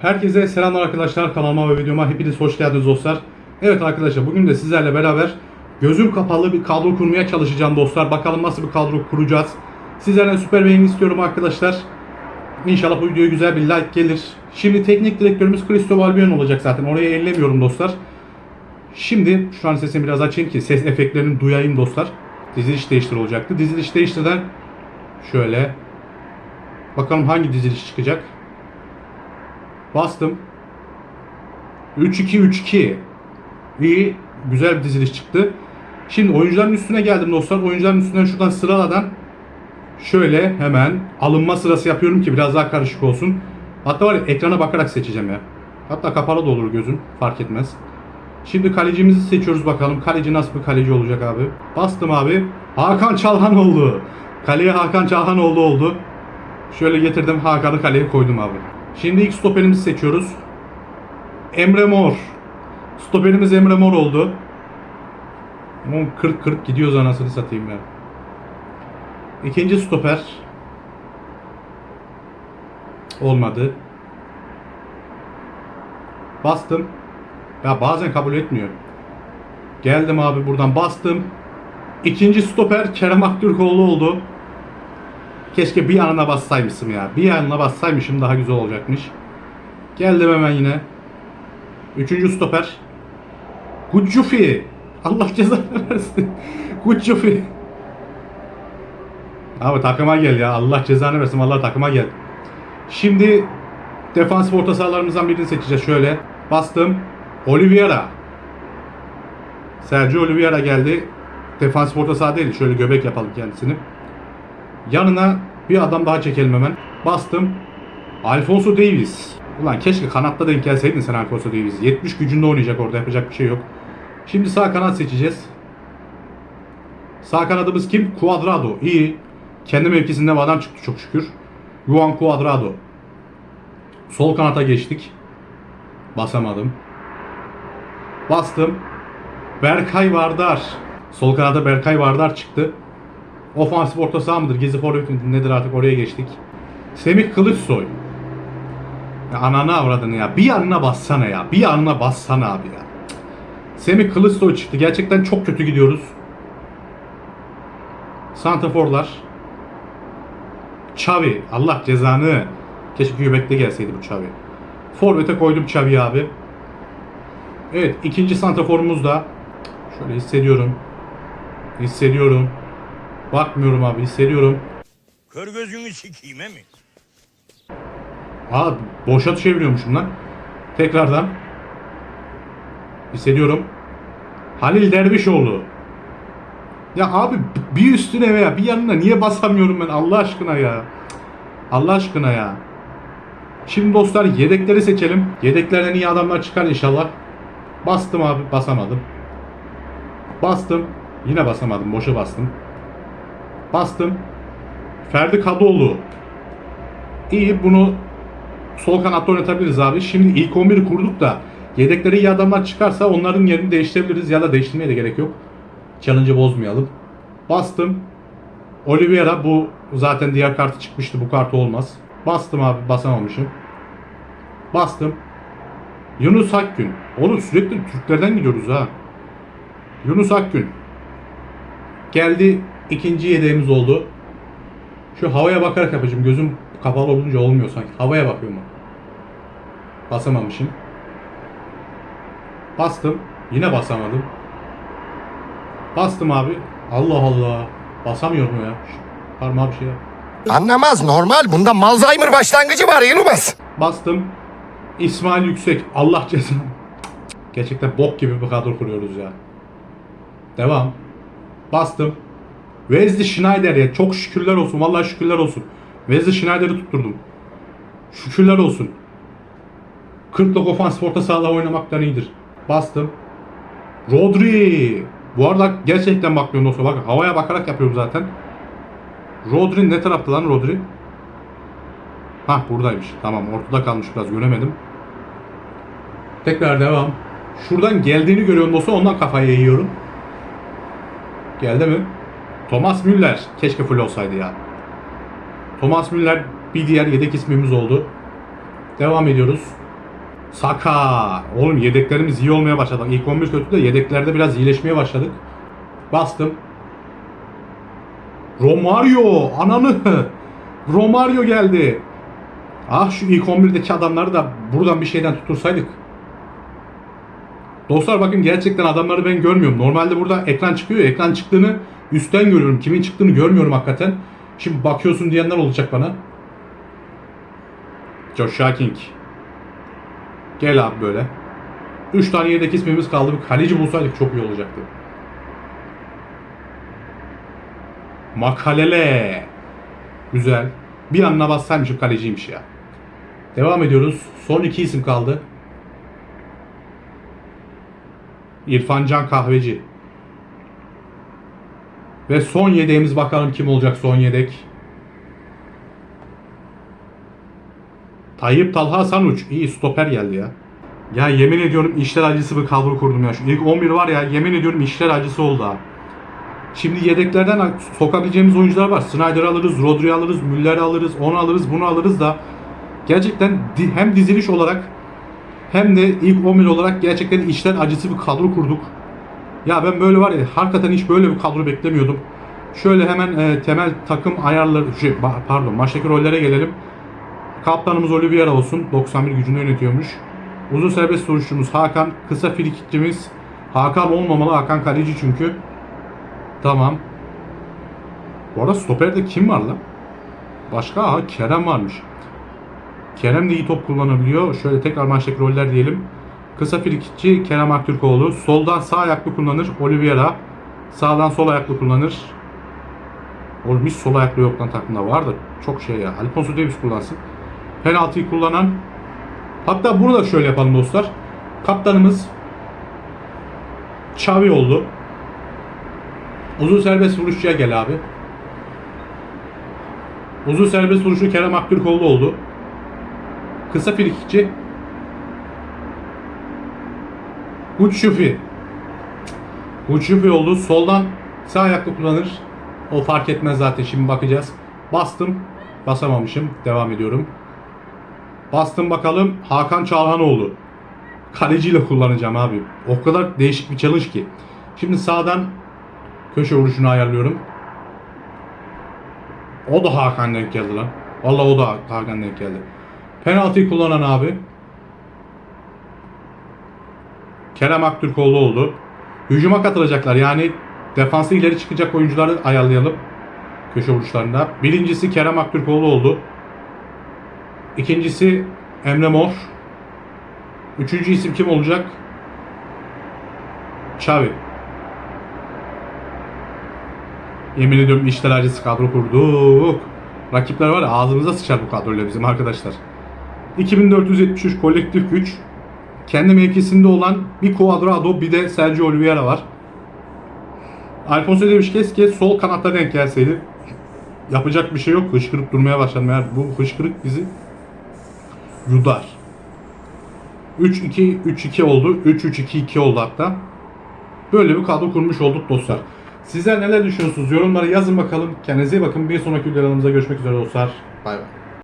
Herkese selamlar arkadaşlar kanalıma ve videoma hepiniz hoş geldiniz dostlar. Evet arkadaşlar bugün de sizlerle beraber gözüm kapalı bir kadro kurmaya çalışacağım dostlar. Bakalım nasıl bir kadro kuracağız. Sizlerden süper beğeni istiyorum arkadaşlar. İnşallah bu videoya güzel bir like gelir. Şimdi teknik direktörümüz Cristobal Albion olacak zaten. Oraya ellemiyorum dostlar. Şimdi şu an sesimi biraz açayım ki ses efektlerini duyayım dostlar. Diziliş değiştir olacaktı. Diziliş değiştirden şöyle bakalım hangi diziliş çıkacak. Bastım. 3-2-3-2. İyi. Güzel bir diziliş çıktı. Şimdi oyuncuların üstüne geldim dostlar. Oyuncuların üstünden şuradan sıraladan şöyle hemen alınma sırası yapıyorum ki biraz daha karışık olsun. Hatta var ya ekrana bakarak seçeceğim ya. Hatta kapalı da olur gözün. Fark etmez. Şimdi kalecimizi seçiyoruz bakalım. Kaleci nasıl bir kaleci olacak abi. Bastım abi. Hakan Çalhanoğlu. Kaleye Hakan Çalhanoğlu oldu. Şöyle getirdim Hakan'ı kaleye koydum abi. Şimdi ilk stoperimizi seçiyoruz. Emre Mor. Stoperimiz Emre Mor oldu. 40-40 gidiyoruz anasını satayım ya. İkinci stoper. Olmadı. Bastım. Ya bazen kabul etmiyor. Geldim abi buradan bastım. İkinci stoper Kerem Aktürkoğlu oldu. Keşke bir yanına bassaymışım ya. Bir yanına bassaymışım daha güzel olacakmış. Geldim hemen yine. Üçüncü stoper. Guccufi. Allah cezanı versin. Guccufi. Abi takıma gel ya. Allah cezanı versin. Allah takıma gel. Şimdi defansif orta sahalarımızdan birini seçeceğiz. Şöyle bastım. Oliveira. Sergio Oliveira geldi. Defansif orta saha değil. Şöyle göbek yapalım kendisini. Yanına bir adam daha çekelim hemen. Bastım. Alfonso Davies. Ulan keşke kanatta denk gelseydin sen Alfonso Davies. 70 gücünde oynayacak orada. Yapacak bir şey yok. Şimdi sağ kanat seçeceğiz. Sağ kanadımız kim? Cuadrado. İyi. Kendi mevkisinde bir adam çıktı çok şükür. Juan Cuadrado. Sol kanata geçtik. Basamadım. Bastım. Berkay Vardar. Sol kanada Berkay Vardar çıktı. Ofansif orta saha mıdır? Gezi forvet midir? Nedir artık oraya geçtik. Semih Kılıçsoy. Ya ananı avradını ya. Bir yanına bassana ya. Bir yanına bassana abi ya. Cık. Semih Kılıçsoy çıktı. Gerçekten çok kötü gidiyoruz. Santaforlar. Xavi. Allah cezanı. Keşke göbekte gelseydi bu Xavi. Forvet'e koydum Xavi abi. Evet ikinci santraforumuz da. Şöyle hissediyorum. Hissediyorum. Bakmıyorum abi hissediyorum. Kör gözünü sikeyim he mi? Aa boşa çeviriyormuşum lan. Tekrardan. Hissediyorum. Halil Dervişoğlu. Ya abi bir üstüne veya bir yanına niye basamıyorum ben Allah aşkına ya. Allah aşkına ya. Şimdi dostlar yedekleri seçelim. Yedeklerden iyi adamlar çıkar inşallah. Bastım abi basamadım. Bastım. Yine basamadım. Boşa bastım. Bastım. Ferdi Kadıoğlu. İyi bunu sol kanatta oynatabiliriz abi. Şimdi ilk 11'i kurduk da yedekleri iyi adamlar çıkarsa onların yerini değiştirebiliriz ya da değiştirmeye de gerek yok. Challenge'ı bozmayalım. Bastım. Oliveira bu zaten diğer kartı çıkmıştı. Bu kartı olmaz. Bastım abi basamamışım. Bastım. Yunus Akgün. Oğlum sürekli Türklerden gidiyoruz ha. Yunus Akgün. Geldi ikinci yedeğimiz oldu. Şu havaya bakarak yapacağım. Gözüm kapalı olunca olmuyor sanki. Havaya bakıyorum ben. Basamamışım. Bastım. Yine basamadım. Bastım abi. Allah Allah. Basamıyorum ya. Şu Parmağa bir şey yap. Anlamaz normal. Bunda Malzheimer başlangıcı var Yılmaz. Bastım. İsmail Yüksek. Allah cezanı. Gerçekten bok gibi bir kadro kuruyoruz ya. Devam. Bastım. Wesley Schneider ya. Çok şükürler olsun. Vallahi şükürler olsun. Wesley Schneider'i tutturdum. Şükürler olsun. 40'lık ofans orta sahada oynamaktan iyidir. Bastım. Rodri. Bu arada gerçekten bakmıyorum dostlar. Bak havaya bakarak yapıyorum zaten. Rodri ne tarafta lan Rodri? Hah buradaymış. Tamam ortada kalmış biraz göremedim. Tekrar devam. Şuradan geldiğini görüyorum dostum ondan kafayı yiyorum. Geldi mi? Thomas Müller. Keşke full olsaydı ya. Thomas Müller bir diğer yedek ismimiz oldu. Devam ediyoruz. Saka. Oğlum yedeklerimiz iyi olmaya başladı. İlk 11 kötü de yedeklerde biraz iyileşmeye başladık. Bastım. Romario. Ananı. Romario geldi. Ah şu ilk 11'deki adamları da buradan bir şeyden tutursaydık. Dostlar bakın gerçekten adamları ben görmüyorum. Normalde burada ekran çıkıyor. Ekran çıktığını üstten görüyorum. Kimin çıktığını görmüyorum hakikaten. Şimdi bakıyorsun diyenler olacak bana. Joshua King. Gel abi böyle. 3 tane yedek ismimiz kaldı. Bir kaleci bulsaydık çok iyi olacaktı. Makalele. Güzel. Bir anına bassaymışım kaleciymiş ya. Devam ediyoruz. Son iki isim kaldı. İrfan Can Kahveci. Ve son yedeğimiz bakalım kim olacak son yedek. Tayyip Talha Sanuç. İyi stoper geldi ya. Ya yemin ediyorum işler acısı bir kadro kurdum ya. Şu ilk 11 var ya yemin ediyorum işler acısı oldu ha. Şimdi yedeklerden sokabileceğimiz oyuncular var. Snyder alırız, Rodri alırız, Müller alırız, onu alırız, bunu alırız da gerçekten hem diziliş olarak hem de ilk 11 olarak gerçekten işler acısı bir kadro kurduk. Ya ben böyle var ya hakikaten hiç böyle bir kadro beklemiyordum. Şöyle hemen e, temel takım ayarları, şey, pardon maçtaki rollere gelelim. Kaptanımız Oliveira olsun. 91 gücünü yönetiyormuş. Uzun serbest vuruşçumuz Hakan. Kısa frikikçimiz Hakan olmamalı. Hakan kaleci çünkü. Tamam. Bu arada stoperde kim var lan? Başka? Aha Kerem varmış. Kerem de iyi top kullanabiliyor. Şöyle tekrar maçtaki roller diyelim. Kısa frikikçi Kerem Aktürkoğlu. Soldan sağ ayaklı kullanır Oliveira. Sağdan sol ayaklı kullanır. Oğlum hiç sol ayaklı yok lan takımda vardır. Çok şey ya. Alfonso Davies kullansın. Penaltıyı kullanan Hatta bunu da şöyle yapalım dostlar. Kaptanımız Xavi oldu. Uzun serbest vuruşçuya gel abi. Uzun serbest vuruşu Kerem Aktürkoğlu oldu. Kısa frikikçi Uçşufi. Uçşufi oldu. Soldan sağ ayaklı kullanır. O fark etmez zaten. Şimdi bakacağız. Bastım. Basamamışım. Devam ediyorum. Bastım bakalım. Hakan Çalhanoğlu. Kaleciyle kullanacağım abi. O kadar değişik bir challenge ki. Şimdi sağdan köşe vuruşunu ayarlıyorum. O da Hakan denk geldi lan. Vallahi o da Hakan denk geldi. Penaltıyı kullanan abi. Kerem Aktürkoğlu oldu. Hücuma katılacaklar. Yani defansı ileri çıkacak oyuncuları ayarlayalım. Köşe vuruşlarında. Birincisi Kerem Aktürkoğlu oldu. İkincisi Emre Mor. Üçüncü isim kim olacak? Xavi. Yemin ediyorum işler acısı kadro kurduk. Rakipler var ya ağzımıza sıçar bu kadroyla bizim arkadaşlar. 2473 kolektif güç. Kendi mevkisinde olan bir Cuadrado bir de Sergio Oliveira var. Alfonso Davies keşke sol kanatta denk gelseydi. Yapacak bir şey yok. Hışkırıp durmaya başladım. Eğer bu hışkırık bizi yudar. 3-2-3-2 oldu. 3-3-2-2 oldu hatta. Böyle bir kadro kurmuş olduk dostlar. Sizler neler düşünüyorsunuz? Yorumlara yazın bakalım. Kendinize iyi bakın. Bir sonraki videolarımızda görüşmek üzere dostlar. Bay bay.